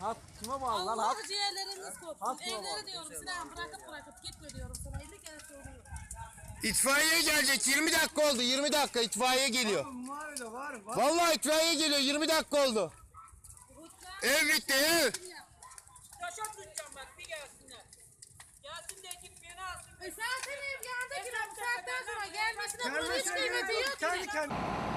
Hat kime bağlı lan Allah hat? ciğerlerimiz kopsun. Haklı Evleri olan. diyorum Sinan bırakıp bırakıp gitme diyorum sana. 50 kere söylüyorum. İtfaiye gelecek 20 dakika oldu 20 dakika itfaiye geliyor. Var da var var. Vallahi itfaiye geliyor 20 dakika oldu. Ev bitti ev. Taşa tutacağım bak bir gelsinler. Gelsin de ekip beni alsın. E zaten ev yandı ki bu saatten sonra gelmesine bunun hiç kıymeti yok Kendi ki. kendi. Ben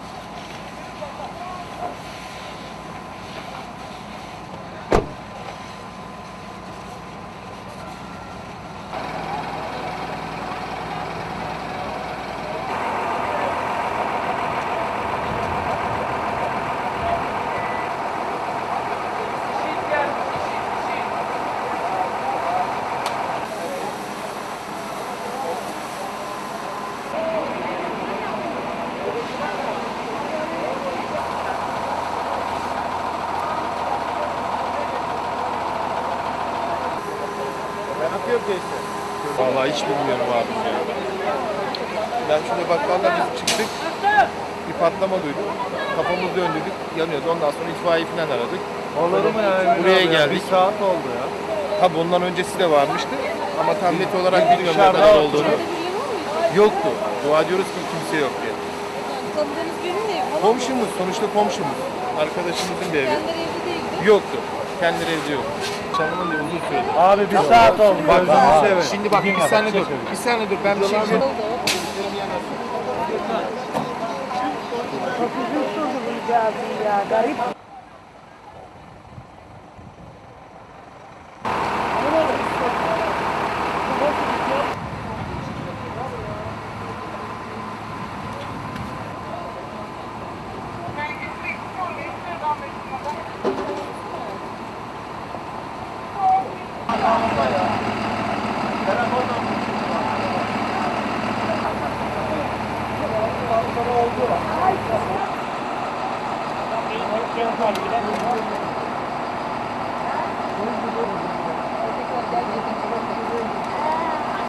Vallahi hiç bilmiyorum abi ya. Ben şurada bakkalda biz çıktık. Bir patlama duyduk. Kafamızı döndürdük. Yanıyordu. Ondan sonra itfaiye falan aradık. Olur mu ya? Buraya Ya, geldik. Bir saat oldu ya. Tabi bundan öncesi de varmıştı. Ama tam net olarak bilmiyorum ne kadar olduğunu yoktu. Dua diyoruz ki kimse yok diye. Yani tanıdığınız birinin evi? Komşumuz, sonuçta komşumuz. Arkadaşımızın bir evi. Kendileri evli değildi. Yoktu. Kendileri evde yok. Çalımın da uzun sürdü. Abi bir saat oldu. Bak, Aa, Gözünü seveyim. Şimdi bak bir saniye dur. Bir saniye dur. Ben bir şey Oldu. Çok üzüntü oldu bu ya. Garip.